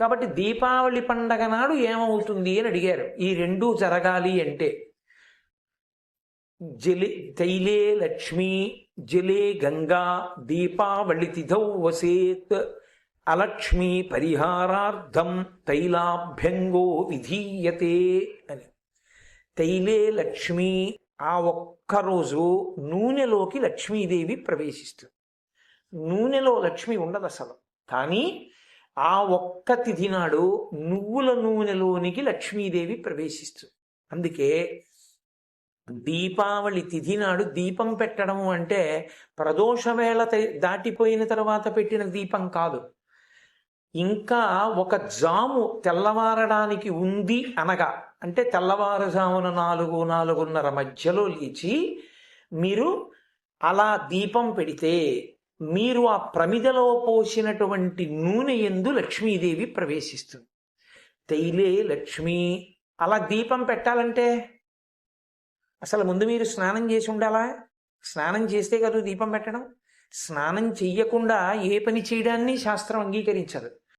కాబట్టి దీపావళి పండగ నాడు ఏమవుతుంది అని అడిగారు. ఈ రెండు జరగాలి అంటే జలే తైలే లక్ష్మి జలే గంగా దీపావళి తిథౌ వసేత్ అలక్ష్మి పరిహారార్థం తైలాభ్యంగో విధీయతే అని. తైలే లక్ష్మి ఆ ఒక్కరోజు నూనెలోకి లక్ష్మీదేవి ప్రవేశిస్తుంది. నూనెలో లక్ష్మి ఉండదు అసలు. కానీ ఆ ఒక్క తిథి నాడు నువ్వుల నూనెలోనికి లక్ష్మీదేవి ప్రవేశిస్తుంది. అందుకే దీపావళి తిథి నాడు దీపం పెట్టడం అంటే ప్రదోష వేళ దాటిపోయిన తర్వాత పెట్టిన దీపం కాదు. ఇంకా ఒక జాము తెల్లవారడానికి ఉంది అనగా అంటే తెల్లవారుజామున నాలుగు నాలుగున్నర మధ్యలో లేచి మీరు అలా దీపం పెడితే మీరు ఆ ప్రమిదలో పోసినటువంటి నూనె ఎందు లక్ష్మీదేవి ప్రవేశిస్తుంది. తైలే లక్ష్మి. అలా దీపం పెట్టాలంటే అసలు ముందు మీరు స్నానం చేసి ఉండాలా? స్నానం చేస్తే కదా దీపం పెట్టడం? స్నానం చెయ్యకుండా ఏ పని చేయడాన్ని శాస్త్రం అంగీకరించదు.